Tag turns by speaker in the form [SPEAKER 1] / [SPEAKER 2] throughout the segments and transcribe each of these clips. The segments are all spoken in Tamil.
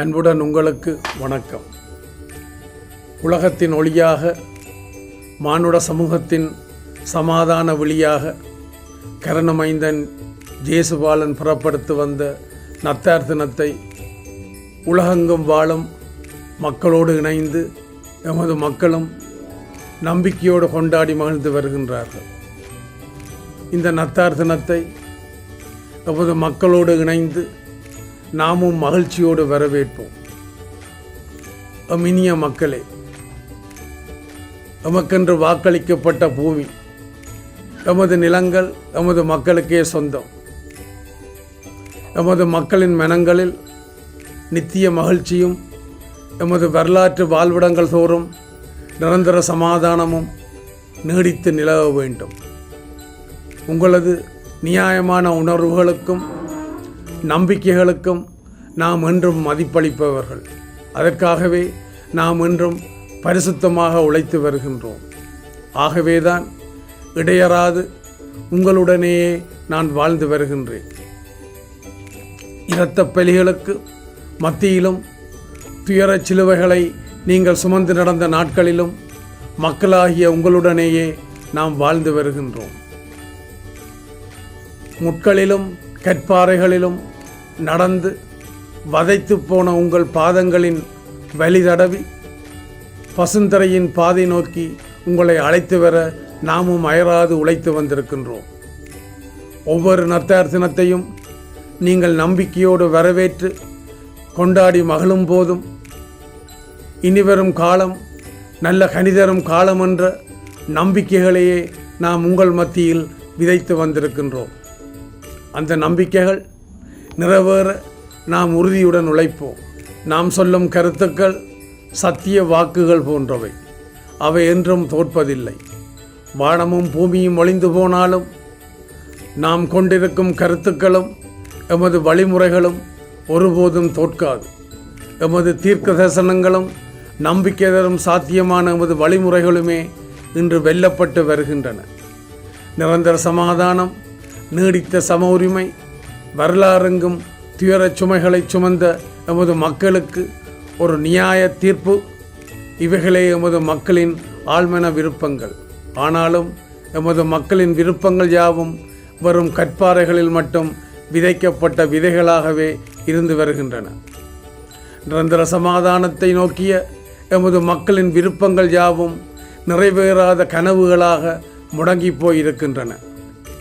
[SPEAKER 1] அன்புடன் உங்களுக்கு வணக்கம். உலகத்தின் ஒளியாக மானுட சமூகத்தின் சமாதான விழியாக கரணமைந்தன் ஜேசுபாலன் புறப்படுத்து வந்த நத்தார் தினத்தை உலகெங்கும் வாழும் மக்களோடு இணைந்து எமது மக்களும் நம்பிக்கையோடு கொண்டாடி மகிழ்ந்து வருகின்றார்கள். இந்த நத்தார் தினத்தை எமது மக்களோடு இணைந்து நாமும் மகிழ்ச்சியோடு வரவேற்போம். அமினிய மக்களே நமக்கென்று வாக்களிக்கப்பட்ட பூமி எமது நிலங்கள் எமது மக்களுக்கே சொந்தம். எமது மக்களின் மனங்களில் நித்திய மகிழ்ச்சியும் எமது வரலாற்று வாழ்விடங்கள் தோறும் நிரந்தர சமாதானமும் நீடித்து நிலவ வேண்டும். உங்களது நியாயமான உணர்வுகளுக்கும் நம்பிக்கைகளுக்கும் நாம் என்றும் மதிப்பளிப்பவர்கள். அதற்காகவே நாம் என்றும் பரிசுத்தமாக உழைத்து வருகின்றோம். ஆகவேதான் இடையறாது உங்களுடனேயே நான் வாழ்ந்து வருகின்றேன். இரத்த பலிகளுக்கு மத்தியிலும் துயரச் சிலுவைகளை நீங்கள் சுமந்து நடந்த நாட்களிலும் மக்களாகிய உங்களுடனேயே நாம் வாழ்ந்து வருகின்றோம். முட்களிலும் கற்பாறைகளிலும் நடந்து வதைத்து போன உங்கள் பாதங்களின் வழி தடவி பசுந்தரையின் பாதை நோக்கி உங்களை அழைத்து வர நாமும் அயராது உழைத்து வந்திருக்கின்றோம். ஒவ்வொரு நர்த்தார்த்தனத்தையும் நீங்கள் நம்பிக்கையோடு வரவேற்று கொண்டாடி மகளும் போதும். இனிவரும் காலம் நல்ல கணிதரும் காலம் என்ற நம்பிக்கைகளையே நாம் உங்கள் மத்தியில் விதைத்து வந்திருக்கின்றோம். அந்த நம்பிக்கைகள் நிறைவேற நாம் உறுதியுடன் உழைப்போம். நாம் சொல்லும் கருத்துக்கள் சத்திய வாக்குகள் போன்றவை. அவை என்றும் தோற்பதில்லை. வானமும் பூமியும் ஒளிந்து போனாலும் நாம் கொண்டிருக்கும் கருத்துக்களும் எமது வழிமுறைகளும் ஒருபோதும் தோற்காது. எமது தீர்க்க தரிசனங்களும் நம்பிக்கை தரும் சாத்தியமான எமது வழிமுறைகளுமே இன்று வெல்லப்பட்டு வருகின்றன. நிரந்தர சமாதானம் நீடித்த சம உரிமை வரலாறெங்கும் துயரச் சுமைகளை சுமந்த எமது மக்களுக்கு ஒரு நியாய தீர்ப்பு. இவைகளே எமது மக்களின் ஆழ்மன விருப்பங்கள். ஆனாலும் எமது மக்களின் விருப்பங்கள் யாவும் வரும் கற்பாறைகளில் மட்டும் விதைக்கப்பட்ட விதைகளாகவே இருந்து வருகின்றன. நிரந்தர சமாதானத்தை நோக்கிய எமது மக்களின் விருப்பங்கள் யாவும் நிறைவேறாத கனவுகளாக முடங்கி போயிருக்கின்றன.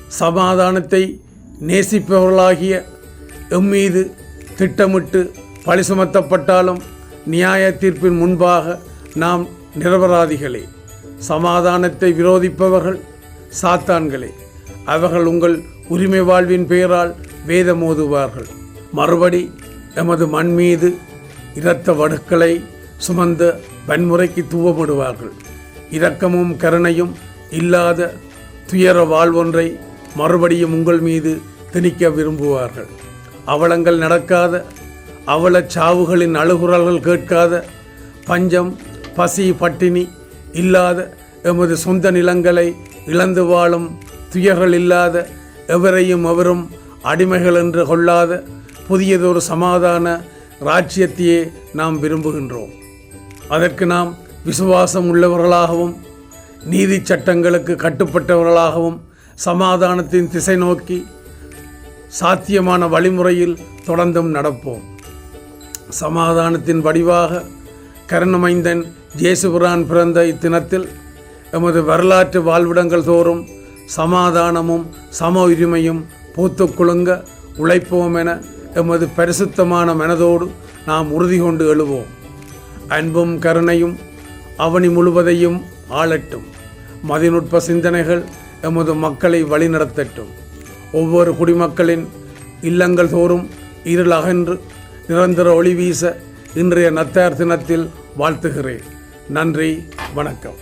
[SPEAKER 1] சமாதானத்தை நேசிப்பவர்களாகிய எம்மீது திட்டமிட்டு பழி சுமத்தப்பட்டாலும் நியாய தீர்ப்பின் முன்பாக நாம் நிரபராதிகளே. சமாதானத்தை விரோதிப்பவர்கள் சாத்தான்களே. அவர்கள் உங்கள் உரிமை வாழ்வின் பெயரால் வேதமோதுவார்கள் மறுபடி எமது மண் மீது இரத்த வடுக்களை சுமந்த வன்முறைக்கு தூவமிடுவார்கள். இரக்கமும் கருணையும் இல்லாத துயர வாழ்வொன்றை மறுபடியும் உங்கள் மீது திணிக்க விரும்புவார்கள். அவலங்கள் நடக்காத அவலச் சாவுகளின் அழுகுரல்கள் கேட்காத பஞ்சம் பசி பட்டினி இல்லாத எமது சொந்த நிலங்களை இழந்து வாழும் துயர்கள் இல்லாத எவரையும் எவரும் அடிமைகள் என்று கொள்ளாத புதியதொரு சமாதான ராஜ்யத்தையே நாம் விரும்புகின்றோம். அதற்கு நாம் விசுவாசம் உள்ளவர்களாகவும் நீதி சட்டங்களுக்கு கட்டுப்பட்டவர்களாகவும் சமாதானத்தின் திசை நோக்கி சாத்தியமான வழிமுறையில் தொடர்ந்தும் நடப்போம். சமாதானத்தின் வடிவாக கருணமைந்தன் ஜேசுபுரான் பிறந்த இத்தினத்தில் எமது வரலாற்று வாழ்விடங்கள் தோறும் சமாதானமும் சம உரிமையும் பூத்து குலுங்க உழைப்போம் என எமது பரிசுத்தமான மனதோடு நாம் உறுதி கொண்டு எழுவோம். அன்பும் கருணையும் அவனி முழுவதையும் ஆளட்டும். மதிநுட்ப சிந்தனைகள் எமது மக்களை வழிநடத்தட்டும். ஒவ்வொரு குடிமக்களின் இல்லங்கள் தோறும் இருள் அகன்று நிரந்தர ஒளி வீச இன்றைய நத்தார் தினத்தில் வாழ்த்துகிறேன். நன்றி வணக்கம்.